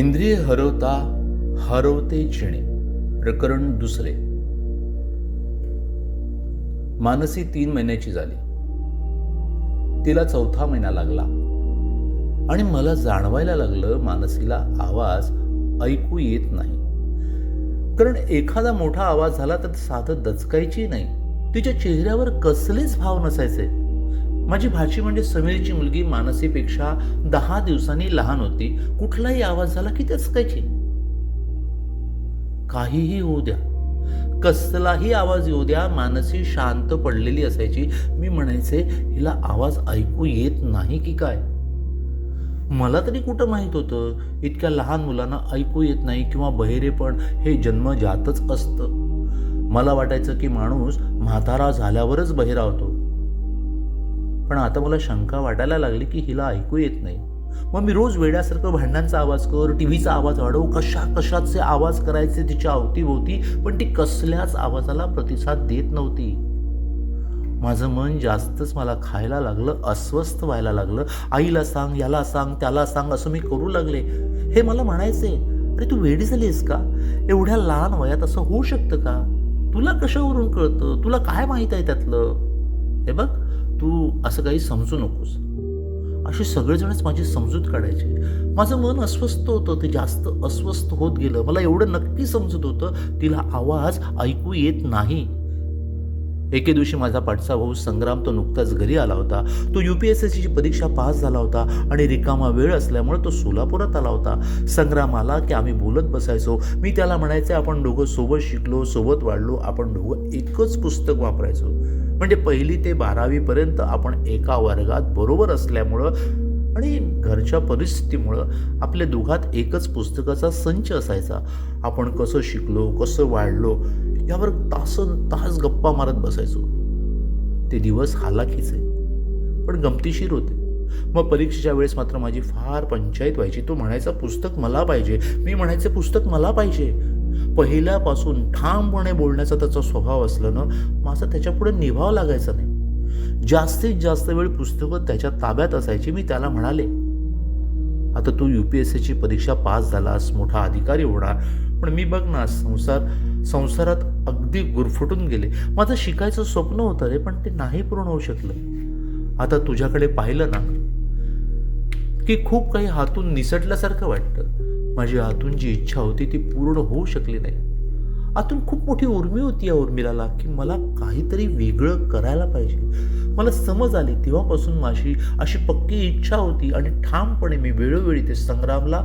इंद्रिय हरवता हरवते जिणे प्रकरण दुसरे. मानसी तीन महिन्याची झाली. तिला चौथा महिना लागला. आणि मला जाणवायला लागलं मानसीला आवाज ऐकू येत नाही. कारण एखादा मोठा आवाज झाला तर साधं दचकायची नाही. तिच्या चेहऱ्यावर कसलेच भाव नसायचे. माझी भाची म्हणजे समीरची मुलगी मानसीपेक्षा दहा दिवसांनी लहान होती. कुठलाही आवाज झाला की दचकायची काहीही होऊ द्या. कसलाही आवाज येऊ द्या मानसी शांत पडलेली असायची. मी म्हणायचे हिला आवाज ऐकू येत नाही की काय? मला तरी कुठं माहीत होतं? इतक्या लहान मुलांना ऐकू येत नाही किंवा बहिरेपण हे जन्मजातच असतं. मला वाटायचं की माणूस म्हातारा झाल्यावरच बहिरा होतो. पण आता मला शंका वाटायला लागली की हिला ऐकू येत नाही. मग मी रोज वेड्यासारखं भांडणांचा आवाज कर टीव्हीचा आवाज वाढव कशा कशाचे आवाज करायचे तिच्या अवतीभोवती पण ती कसल्याच आवाजाला प्रतिसाद देत नव्हती. माझं मन जास्तच मला खायला लागलं अस्वस्थ व्हायला लागलं. आईला सांग याला सांग त्याला सांग असं मी करू लागले. हे मला म्हणायचे अरे तू वेडी झालीस का? एवढ्या लहान वयात असं होऊ शकतं का? तुला कशावरून कळतं? तुला काय माहीत आहे त्यातलं? हे बघ तू असं काही समजू नकोस. असे सगळेजणच माझी समजूत काढायचे. माझं मन अस्वस्थ होतं ते जास्त अस्वस्थ होत गेलं. मला एवढं नक्की समजत होतं तिला आवाज ऐकू येत नाही. एके दिवशी माझा पाठचा भाऊ संग्राम तो नुकताच घरी आला होता. तो यू पी एस एस सीची परीक्षा पास झाला होता आणि रिकामा वेळ असल्यामुळे तो सोलापुरात आला होता. संग्राम आला की आम्ही बोलत बसायचो. मी त्याला म्हणायचे आपण दोघं सोबत शिकलो सोबत वाढलो आपण दोघं एकच पुस्तक वापरायचो. म्हणजे पहिली ते बारावीपर्यंत आपण एका वर्गात बरोबर असल्यामुळं आणि घरच्या परिस्थितीमुळं आपल्या दोघात एकच पुस्तकाचा संच असायचा. आपण कसं शिकलो कसं वाढलो यावर तासन तास गप्पा मारत बसायचो. ते दिवस हालाखीचे पण गमतीशीर होते. मग परीक्षेच्या वेळेस मात्र माझी फार पंचायत व्हायची. तो म्हणायचा पुस्तक मला पाहिजे. मी म्हणायचे पुस्तक मला पाहिजे. पहिल्यापासून ठामपणे बोलण्याचा त्याचा स्वभाव असल्यानं माझा त्याच्यापुढे निभाव लागायचा नाही. जास्तीत जास्त वेळ पुस्तकं त्याच्या ताब्यात असायची मी त्याला म्हणाले आता तू यू पी एस सीची परीक्षा पास झालास मोठा अधिकारी होणार पण मी बघ ना संसार संसारात अगदी गुरफटून गेले. माझं शिकायचं स्वप्न होतं रे पण ते नाही पूर्ण होऊ शकलं. आता तुझ्याकडे पाहिलं ना की खूप काही हातून निसटल्यासारखं वाटतं. माझी आतून जी इच्छा होती ती पूर्ण होऊ शकली नाही. आतून खूप मोठी उर्मी होती या उर्मिलाला की मला काहीतरी वेगळं करायला पाहिजे. मला समज आली तेव्हापासून माझी अशी पक्की इच्छा होती आणि ठामपणे मी वेळोवेळी ते संग्रामला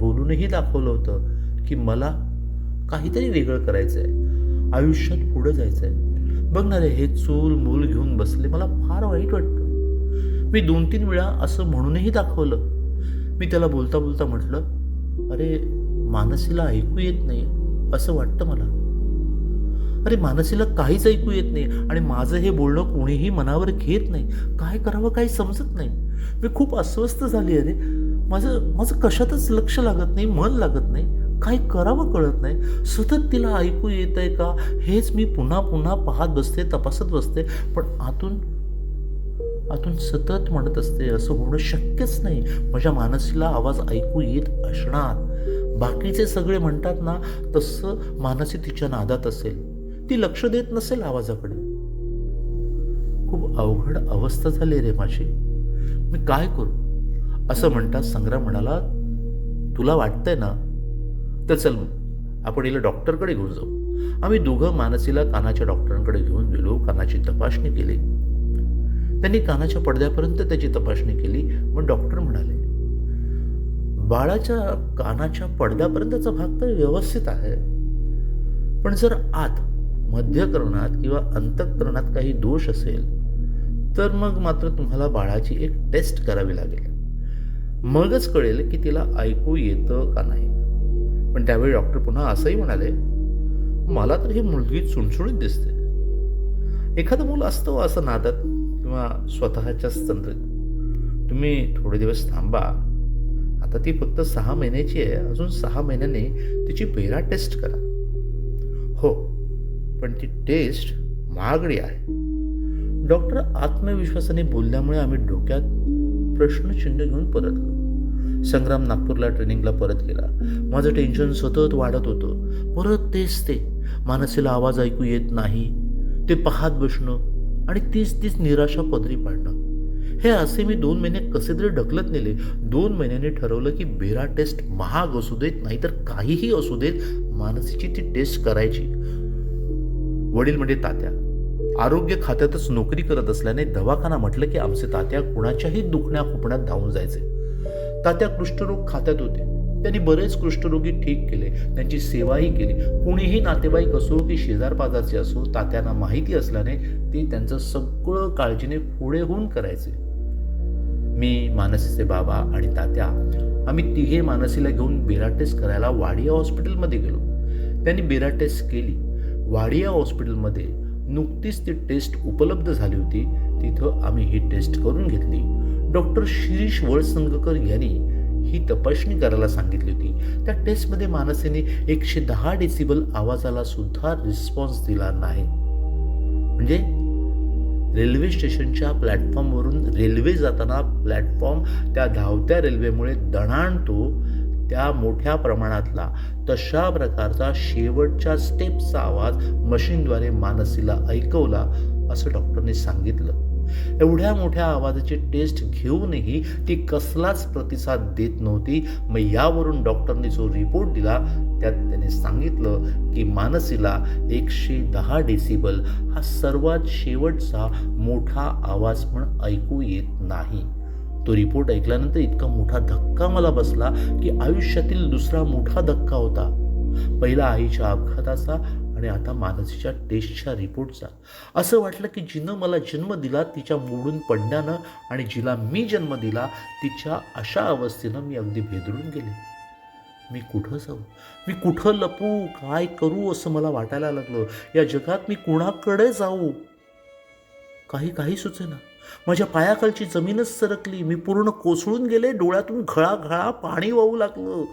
बोलूनही दाखवलं होतं की मला काहीतरी वेगळं करायचं आहे आयुष्यात पुढं जायचं आहे बघ ना रे हे चूल मूल घेऊन बसले मला फार वाईट वाटतं मी दोन तीन वेळा असं म्हणूनही दाखवलं. मी त्याला बोलता बोलता म्हटलं अरे मानसीला ऐकू येत नाही असं वाटतं मला. अरे मानसीला काहीच ऐकू येत नाही आणि माझं हे बोलणं कोणीही मनावर घेत नाही. काय करावं काही समजत नाही. मी खूप अस्वस्थ झाली अरे माझं माझं कशातच लक्ष लागत नाही मन लागत नाही. काय करावं कळत नाही. सतत तिला ऐकू येत आहे का? हेच मी पुन्हा पुन्हा पाहत बसते तपासत बसते. पण आतून आतून सतत म्हणत असते असं होणं शक्यच नाही. माझ्या मानसीला आवाज ऐकू येत असणार. बाकीचे सगळे म्हणतात ना तसं मानसी तिच्या नादात असेल. ती लक्ष देत नसेल आवाजाकडे. खूप अवघड अवस्था झाली रे माझी. मी काय करू? असं म्हणतात संग्राम म्हणाला तुला वाटतंय ना? तर चल मग आपण हिला डॉक्टरकडे घेऊन जाऊ. आम्ही दोघं मानसीला कानाच्या डॉक्टरांकडे घेऊन गेलो. कानाची तपासणी केली. त्यांनी कानाच्या पडद्यापर्यंत त्याची तपासणी केली. मग डॉक्टर म्हणाले बाळाच्या कानाच्या पडद्यापर्यंतचा भाग तर व्यवस्थित आहे. पण जर आत मध्यकरणात किंवा अंतकरणात काही दोष असेल तर मग मात्र तुम्हाला बाळाची एक टेस्ट करावी लागेल. मगच कळेल की तिला ऐकू येतं का नाही. पण त्यावेळी डॉक्टर पुन्हा असंही म्हणाले मला तर ही मुलगी चुणचुणीत दिसते. एखादं मूल असतं असं नादात किंवा स्वतःच्याच तंद्रीत तुम्ही थोडे दिवस थांबा. आता ती फक्त सहा महिन्याची आहे. अजून सहा महिन्याने तिची पेरा टेस्ट करा. हो पण ती टेस्ट महागडी आहे. डॉक्टर आत्मविश्वासाने बोलल्यामुळे आम्ही डोक्यात प्रश्नचिन्ह घेऊन परत संग्राम नागपूरला ट्रेनिंगला परत गेला. माझं टेन्शन सतत वाढत होतं. परत तेच ते. मानसीला आवाज ऐकू येत नाही. ते पाहत बसणं. आणि तीच तीच निराशा पदरी पाडणं. हे असे मी दोन महिने कसे तरी ढकलत नेले. दोन महिन्यांनी ठरवलं की बेरा टेस्ट महाग असू देत नाहीतर काहीही असू देत मानसीची ती टेस्ट करायची. वडील म्हणजे तात्या. आरोग्य खात्यातच नोकरी करत असल्याने दवाखाना म्हटलं की आमचे तात्या कुणाच्याही दुखण्या खुपण्यात धावून जायचे. तात्या कुष्ठरोग खात्यात होते. त्यांनी बरेच कुष्ठरोगी ठीक केले त्यांची सेवाही केली. कुणीही नातेवाईक असो की शेजार पाजारचे असो तात्यांना माहिती असल्याने ते त्यांचं सगळं काळजीने पुढे होऊन करायचे. मी मानसीचे बाबा आणि तात्या आम्ही तिघे मानसीला घेऊन बेरा टेस्ट करायला वाडिया हॉस्पिटलमध्ये गेलो. त्यांनी बेरा टेस्ट केली. वाडिया हॉस्पिटलमध्ये नुकतीच ती टेस्ट उपलब्ध झाली होती. तिथं आम्ही ही टेस्ट करून घेतली. डॉक्टर शिरीष वळसंगकर यांनी ही तपासणी करायला सांगितली होती. त्या टेस्टमध्ये मानसीने एकशे दहा डेसिबल आवाजाला सुद्धा रिस्पॉन्स दिला नाही. म्हणजे रेल्वे स्टेशनच्या प्लॅटफॉर्मवरून रेल्वे जाताना प्लॅटफॉर्म त्या धावत्या रेल्वेमुळे दणाणतो त्या मोठ्या प्रमाणातला तशा प्रकारचा शेवटच्या स्टेपचा आवाज मशीनद्वारे मानसीला ऐकवला असं डॉक्टरने सांगितलं. एवढ्या मोठ्या आवाजाची टेस्ट घेऊनही ती कसलाच प्रतिसाद देत नव्हती. मग यावरून डॉक्टरने जो रिपोर्ट दिला त्यात त्याने सांगितलं की मानसीला एकशे दहा डेसिबल हा सर्वात शेवटचा मोठा आवाज पण ऐकू येत नाही. तो रिपोर्ट ऐकल्यानंतर इतका मोठा धक्का मला बसला की आयुष्यातील दुसरा मोठा धक्का होता. पहिला आईच्या अपघाताचा आणि आता मानसीच्या टेस्टच्या रिपोर्टचा असं वाटलं की जिनं मला जन्म दिला तिच्या मोडून पडण्यानं आणि जिला मी जन्म दिला तिच्या अशा अवस्थेनं मी अगदी भेदरून गेले. मी कुठं जाऊ? मी कुठं लपू? काय करू असं मला वाटायला लागलं. या जगात मी कुणाकडे जाऊ? काही काही सुचेना. माझ्या पायाखालची जमीनच सरकली. मी पूर्ण कोसळून गेले. डोळ्यातून घळाघळा पाणी वाहू लागलं.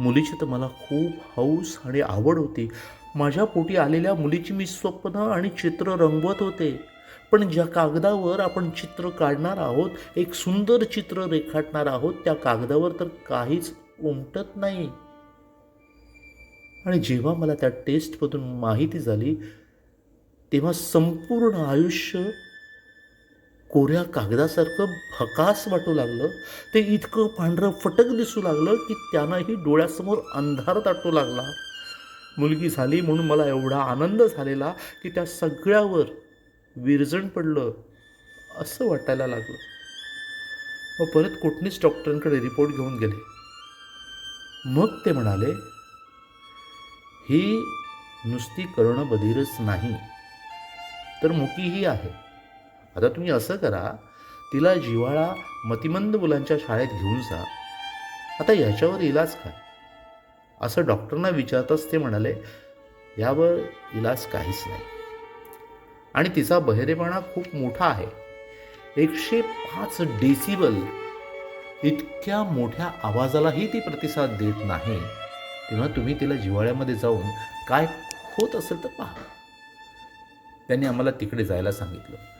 मुलीची तर मला खूप हौस आणि आवड होती. माझ्या पोटी आलेल्या मुलीची मी स्वप्न आणि चित्र रंगवत होते. पण ज्या कागदावर आपण चित्र काढणार आहोत एक सुंदर चित्र रेखाटणार आहोत त्या कागदावर तर काहीच उमटत नाही. आणि जेव्हा मला त्या टेस्टमधून माहिती झाली तेव्हा संपूर्ण आयुष्य कोऱ्या कागदासारखं भकास वाटू लागलं. ते इतकं पांढरं फटक दिसू लागलं की त्यांनाही डोळ्यासमोर अंधार दाटू लागला. मुलगी झाली म्हणून मला एवढा आनंद झालेला की त्या सगळ्यावर विरजण पडलं असं वाटायला लागलं. मग परत कोटणीच डॉक्टरांकडे रिपोर्ट घेऊन गेले. मग ते म्हणाले ही नुसती करणं बधीरच नाही तर मुकीही आहे. आता तुम्ही असं करा तिला जिव्हाळा मतिमंद मुलांच्या शाळेत घेऊन जा. आता याच्यावर इलाज काय असं डॉक्टरना विचारताच ते म्हणाले यावर इलाज काहीच नाही. आणि तिचा बहिरेपणा खूप मोठा आहे. एकशे पाच डेसिबल इतक्या मोठ्या आवाजालाही ती प्रतिसाद देत नाही. तेव्हा तुम्ही तिला जिव्हाळ्यामध्ये जाऊन काय होत असेल तर पहा. त्यांनी आम्हाला तिकडे जायला सांगितलं.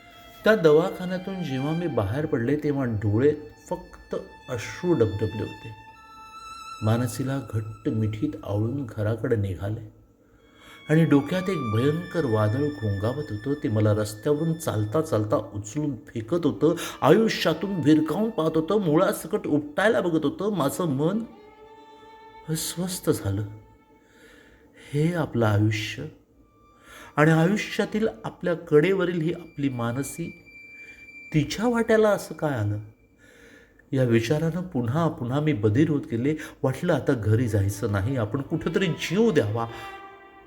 त्या दवाखान्यातून जेव्हा मी बाहेर पडले तेव्हा डोळे फक्त अश्रू डबडबले होते. मानसीला घट्ट मिठीत आवळून घराकडे निघाले. आणि डोक्यात एक भयंकर वादळ घोंगावत होतं. ते मला रस्त्यावरून चालता चालता उचलून फेकत होतं. आयुष्यातून भिरकावून पाहत होतं. मुळासकट उपटायला बघत होतं. माझं मन अस्वस्थ झालं. हे आपलं आयुष्य आणि आयुष्यातील आपल्या कडेवरील ही आपली मानसी तिच्या वाट्याला असं काय आलं? या विचारानं पुन्हा पुन्हा मी बधीर होत गेले. वाटलं आता घरी जायचं नाही आपण कुठंतरी जीव द्यावा.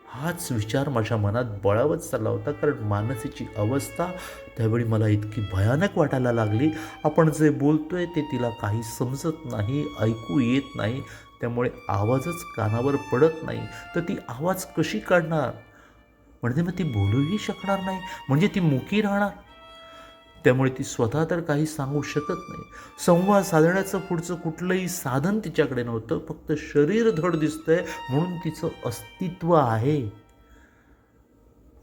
हाच विचार माझ्या मनात बळावत चालला होता कारण मानसीची अवस्था त्यावेळी मला इतकी भयानक वाटायला लागली. आपण जे बोलतोय ते तिला काही समजत नाही ऐकू येत नाही त्यामुळे आवाजच कानावर पडत नाही. तर ती आवाज कशी काढणार? म्हणजे मग ती बोलूही शकणार नाही म्हणजे ती मुकी राहणार. त्यामुळे ती स्वतः तर काही सांगू शकत नाही. संवाद साधण्याचं पुढचं कुठलंही साधन तिच्याकडे नव्हतं फक्त शरीर धड दिसतंय म्हणून तिचं अस्तित्व आहे.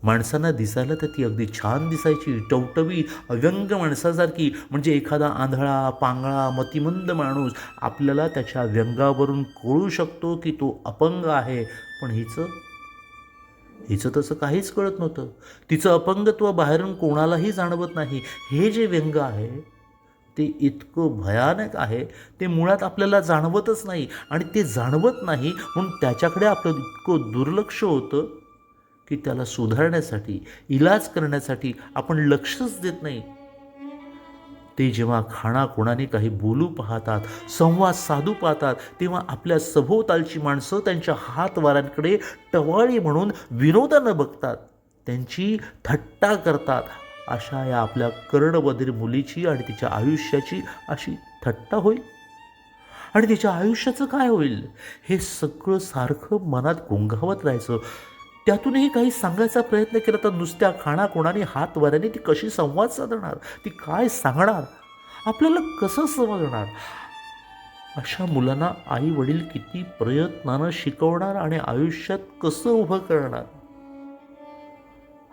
माणसांना दिसायला तर ती अगदी छान दिसायची टवटवी अव्यंग माणसासारखी. म्हणजे एखादा आंधळा पांगळा मतिमंद माणूस आपल्याला त्याच्या व्यंगावरून कळू शकतो की तो अपंग आहे. पण हिचं हिचं तसं काहीच कळत नव्हतं. तिचं अपंगत्व बाहेरून कोणालाही जाणवत नाही. हे जे व्यंग आहे ते इतकं भयानक आहे ते मुळात आपल्याला जाणवतच नाही. आणि ते जाणवत नाही म्हणून त्याच्याकडे आपलं इतकं दुर्लक्ष होतं की त्याला सुधारण्यासाठी इलाज करण्यासाठी आपण लक्षच देत नाही. ते जेव्हा खाणाखुणाने काही बोलू पाहतात संवाद साधू पाहतात तेव्हा आपल्या सभोवतालची माणसं त्यांच्या हातवारांकडे टवाळी म्हणून विनोदानं बघतात. त्यांची थट्टा करतात. अशा या आपल्या कर्णबधीर मुलीची आणि तिच्या आयुष्याची अशी थट्टा होईल. आणि तिच्या आयुष्याचं काय होईल? हे सगळं सारखं मनात गुंगावत राहायचं. त्यातूनही काही सांगायचा प्रयत्न केला तर नुसत्या खाणाकोणाने हात वऱ्याने ती कशी संवाद साधणार? ती काय सांगणार? आपल्याला कसं समजणार? अशा मुलांना आई वडील किती प्रयत्नानं शिकवणार आणि आयुष्यात कसं उभं करणार?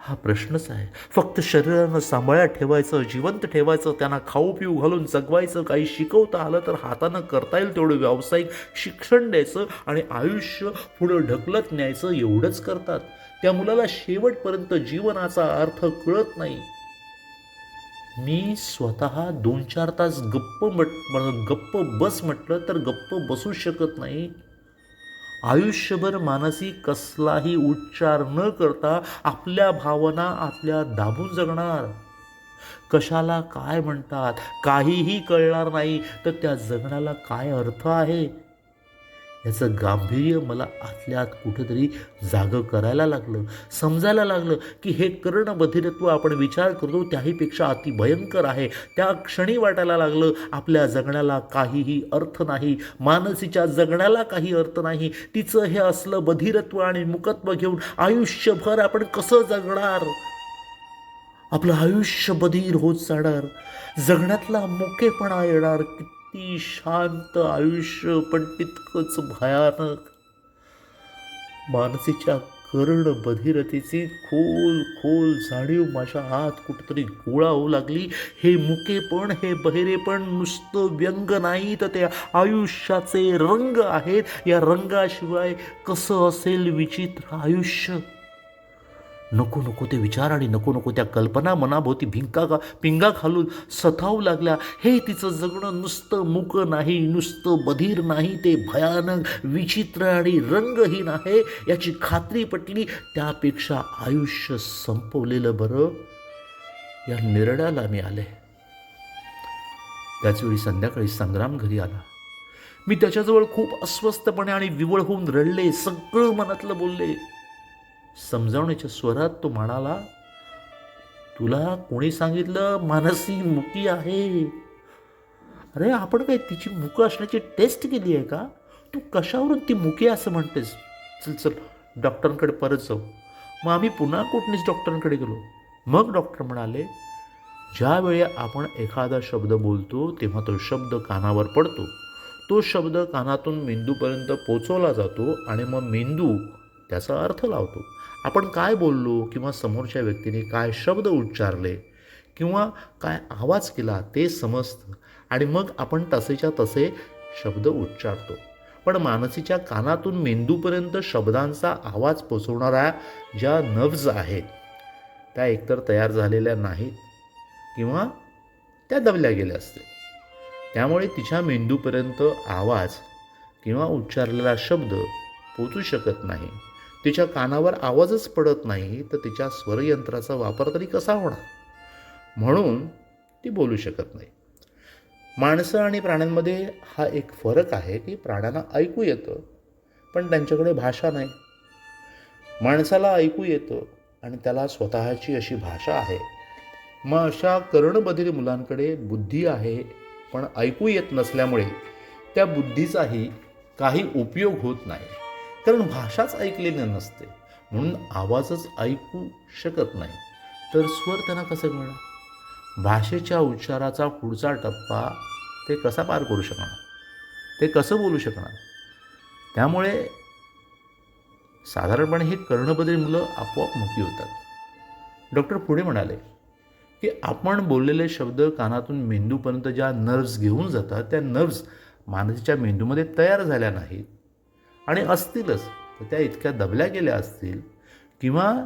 हा प्रश्नच आहे. फक्त शरीरानं सांभाळ्या ठेवायचं जिवंत ठेवायचं त्यांना खाऊ पिऊ घालून जगवायचं काही शिकवता आलं तर हातानं करता येईल तेवढं व्यावसायिक शिक्षण द्यायचं आणि आयुष्य पुढं ढकलत न्यायचं एवढंच करतात. त्या मुलाला शेवटपर्यंत जीवनाचा अर्थ कळत नाही. मी स्वतः दोन चार तास गप्प मट गप्प बस म्हटलं तर गप्प बसू शकत नाही. आयुष्यभर मानसिक कसलाही उच्चार न करता आपल्या भावना आतल्या दाबून जगणार. कशाला काय म्हणतात काहीही कळणार नाही तर त्या जगण्याला काय अर्थ आहे? याचं गांभीर्य मला आतल्या कुठेतरी जागं करायला लागलं. समजायला लागलं की हे कर्णबधिरत्व आपण विचार करतो त्याहीपेक्षा अतिभयंकर आहे. त्या क्षणी वाटायला लागलं आपल्या जगण्याला काहीही अर्थ नाही मानसीच्या जगण्याला काही अर्थ नाही. तिचं हे असलं बधिरत्व आणि मुकत्व घेऊन आयुष्यभर आपण कसं जगणार? आपलं आयुष्य बधीर होत जाणार. जगण्यातला मोकेपणा येणार. किती शांत आयुष्य पण तितकंच भयानक. मानसीच्या कर्ण बधिरतेची खोल खोल जाणीव माझ्या आत कुठेतरी गोळा होऊ लागली. हे मुकेपण हे बहिरेपण नुसतं व्यंग नाही तर त्या आयुष्याचे रंग आहेत. या रंगाशिवाय कसं असेल विचित्र आयुष्य? नको नको ते विचार आणि नको नको त्या कल्पना मनाभोवती भिंका का पिंगा खालून सतावू लागल्या. हे तिचं जगणं नुसतं मुक नाही नुसतं बधीर नाही ते भयानक विचित्र आणि रंगहीन आहे. याची खात्री पटली त्यापेक्षा आयुष्य संपवलेलं बरं या निर्णयाला मी आले. त्याचवेळी संध्याकाळी संग्राम घरी आला. मी त्याच्याजवळ खूप अस्वस्थपणे आणि विवळ होऊन रडले सगळं मनातलं बोलले. समजावण्याच्या स्वरात तो म्हणाला तुला कोणी सांगितलं मानसी मुकी आहे? अरे आपण काय तिची मुक असण्याची टेस्ट केली आहे का? तू कशावरून ती मुकी असं म्हणतेस? चल चल डॉक्टरांकडे परत जाऊ. मग आम्ही पुन्हा कोटणीस डॉक्टरांकडे गेलो. मग डॉक्टर म्हणाले ज्यावेळी आपण एखादा शब्द बोलतो तेव्हा तो शब्द कानावर पडतो. तो शब्द कानातून मेंदूपर्यंत पोचवला जातो आणि मग मेंदू त्याचा अर्थ लावतो. आपण काय बोललो किंवा समोरच्या व्यक्तीने काय शब्द उच्चारले किंवा काय आवाज केला ते समजतं आणि मग आपण तसेच्या तसे शब्द उच्चारतो. पण मानसीच्या कानातून मेंदूपर्यंत शब्दांचा आवाज पोचवणाऱ्या ज्या नव्ज आहेत त्या एकतर तयार झालेल्या नाहीत किंवा त्या दबल्या गेल्या असतील. त्यामुळे तिच्या मेंदूपर्यंत आवाज किंवा उच्चारलेला शब्द पोचू शकत नाही. तिच्या कानावर आवाजच पडत नाही तर तिच्या स्वरयंत्राचा वापर तरी कसा होणार? म्हणून ती बोलू शकत नाही. माणसं आणि प्राण्यांमध्ये हा एक फरक आहे की प्राण्यांना ऐकू येतं पण त्यांच्याकडे भाषा नाही. माणसाला ऐकू येतं आणि त्याला स्वतःची अशी भाषा आहे. मग अशा कर्णबधीर मुलांकडे बुद्धी आहे पण ऐकू येत नसल्यामुळे त्या बुद्धीचाही काही उपयोग होत नाही. कारण भाषाच ऐकलेली नसते. म्हणून आवाजच ऐकू शकत नाही. तर स्वर त्यांना कसं कळणार भाषेच्या उच्चाराचा पुढचा टप्पा ते कसा पार करू शकणार? ते कसं बोलू शकणार? त्यामुळे साधारणपणे हे कर्णबदल मुलं आपोआप मुकी होतात. डॉक्टर पुढे म्हणाले की आपण बोललेले शब्द कानातून मेंदूपर्यंत ज्या नर्व्स घेऊन जातात त्या नर्व्स मानसीच्या मेंदूमध्ये तयार झाल्या नाहीत. आणि असतीलच. तर त्या इतक्या दबल्या गेल्या असतील किंवा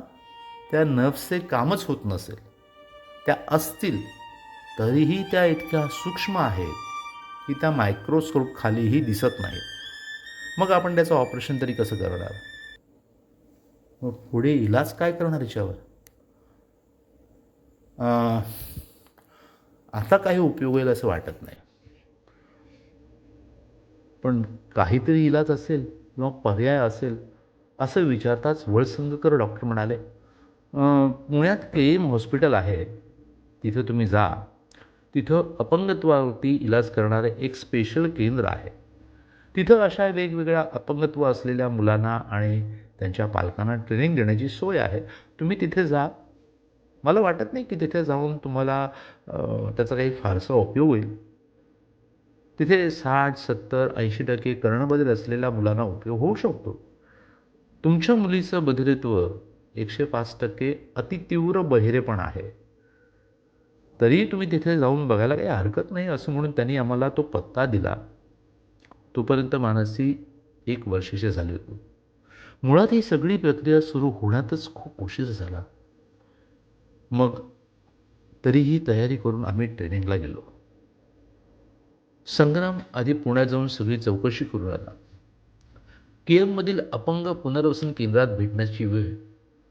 त्या नर्व्सचे कामच होत नसेल. त्या असतील तरीही त्या इतक्या सूक्ष्म आहेत की त्या मायक्रोस्कोप खालीही दिसत नाहीत. मग आपण त्याचं ऑपरेशन तरी कसं करणार? मग पुढे इलाज काय करणार याच्यावर? अं, आता काही उपयोग होईल असं वाटत नाही. पण काहीतरी इलाज असेल. किंवा पर्याय असेल असं विचारताच वळसंगकर डॉक्टर म्हणाले पुण्यात के. एम. हॉस्पिटल आहे. तिथं तुम्ही जा. तिथं अपंगत्वावरती इलाज करणारे एक स्पेशल केंद्र आहे. तिथं अशा वेगवेगळ्या अपंगत्व असलेल्या मुलांना आणि त्यांच्या पालकांना ट्रेनिंग देण्याची सोय आहे. तुम्ही तिथे जा. मला वाटत नाही की तिथे जाऊन तुम्हाला त्याचा काही फारसा उपयोग होईल. तिथे साठ सत्तर ऐंशी टक्के कर्णबधीर असलेल्या मुलांना उपयोग होऊ शकतो. तुमच्या मुलीचं बधिरत्व एकशे पाच टक्के अतितीव्र बहिरेपण आहे. तरीही तुम्ही तिथे जाऊन बघायला काही हरकत नाही असं म्हणून त्यांनी आम्हाला तो पत्ता दिला. तोपर्यंत मानसी एक वर्षाची झाली होती. मुळात ही सगळी प्रक्रिया सुरू होण्यातच खूप उशीर झाला. मग तरीही तयारी करून आम्ही ट्रेनिंगला गेलो. संग्राम आधी पुण्यात जाऊन सगळी चौकशी करून आला केएममधील अपंग पुनर्वसन केंद्रात भेटण्याची वेळ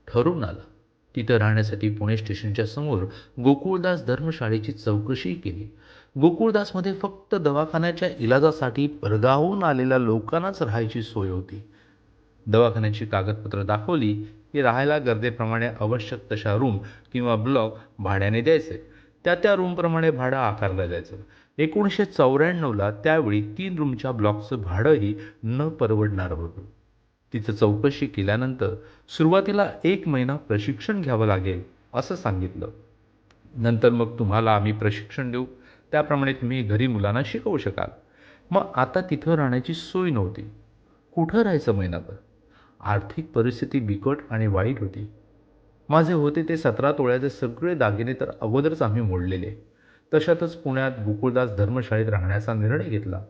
ठरून आला. तिथं राहण्यासाठी पुणे स्टेशनच्या समोर गोकुळदास धर्मशाळेची चौकशी केली. गोकुळदासमध्ये फक्त दवाखान्याच्या इलाजासाठी परगावून आलेल्या लोकांनाच राहायची सोय होती. दवाखान्याची कागदपत्र दाखवली की राहायला गरजेप्रमाणे आवश्यक तशा रूम किंवा ब्लॉक भाड्याने द्यायचे. त्या त्या रूमप्रमाणे भाडं आकारलं जायचं. एकोणीसशे चौऱ्याण्णवला त्यावेळी तीन रूमच्या ब्लॉकचं भाडंही न परवडणारं होतं. तिचं चौकशी केल्यानंतर सुरुवातीला एक महिना प्रशिक्षण घ्यावं लागेल असं सांगितलं. नंतर मग तुम्हाला आम्ही प्रशिक्षण देऊ. त्याप्रमाणे तुम्ही घरी मुलांना शिकवू शकाल. मग आता तिथं राहण्याची सोय नव्हती. कुठं राहायचं महिनाभर? आर्थिक परिस्थिती बिकट आणि वाईट होती. माझे होते ते सतरा तोळ्याचे सगळे दागिने तर अगोदरच आम्ही मोडलेले. तशातच पुण्यात गोकुळदास धर्मशाळेत राहण्याचा निर्णय घेतला.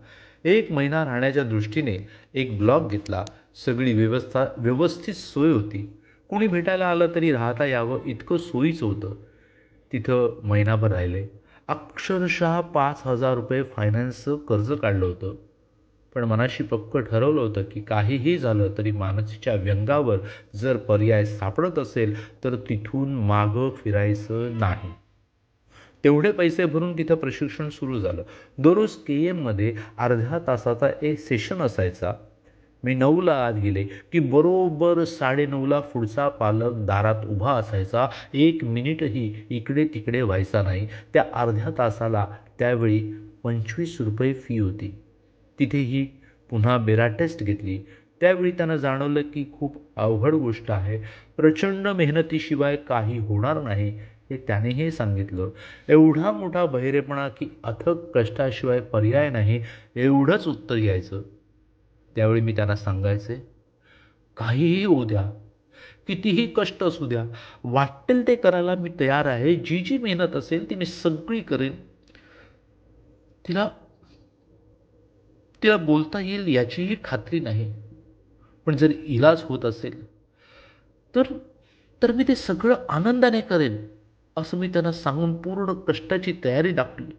एक महिना राहण्याच्या दृष्टीने एक ब्लॉक घेतला. सगळी व्यवस्था व्यवस्थित सोय होती. कोणी भेटायला आलं तरी राहता यावं इतकं सोयीचं होतं. तिथं महिनाभर राहिले. अक्षरशः पाच हजार रुपये फायनान्सचं कर्ज काढलं होतं. पण मनाशी पक्क ठरवलं होतं की काहीही झालं तरी मानसीच्या व्यंगावर जर पर्याय सापडत असेल तर तिथून मागं फिरायचं नाही. तेवढे पैसे भरून तिथं प्रशिक्षण सुरू झालं. दररोज के एममध्ये अर्ध्या तासाचा एक सेशन असायचा. मी नऊला आत गेले की बरोबर साडेनऊला पुढचा पालक दारात उभा असायचा. एक मिनिटही इकडे तिकडे व्हायचा नाही. त्या अर्ध्या तासाला त्यावेळी पंचवीस रुपये फी होती. तिथेही पुन्हा बेरा टेस्ट घेतली. त्यावेळी त्यांना जाणवलं की खूप अवघड गोष्ट आहे. प्रचंड मेहनतीशिवाय काही होणार नाही. हे त्यानेही सांगितलं. एवढा मोठा बहिरेपणा की अथक कष्टाशिवाय पर्याय नाही एवढंच उत्तर यायचं. त्यावेळी मी त्यांना सांगायचे काहीही होऊ द्या कितीही कष्ट असू द्या वाटेल ते करायला मी तयार आहे. जी जी मेहनत असेल ती मी सगळी करेन. तिला तिला बोलता येईल याचीही खात्री नाही. पण जर इलाज होत असेल तर तर मी ते सगळं आनंदाने करेन. असं मी त्यांना सांगून पूर्ण कष्टाची तयारी दाखवली.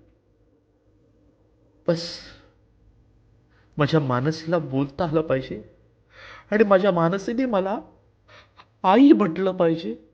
बस. माझ्या मानसीला बोलता आलं पाहिजे. आणि माझ्या मानसीने मला आई म्हटलं पाहिजे.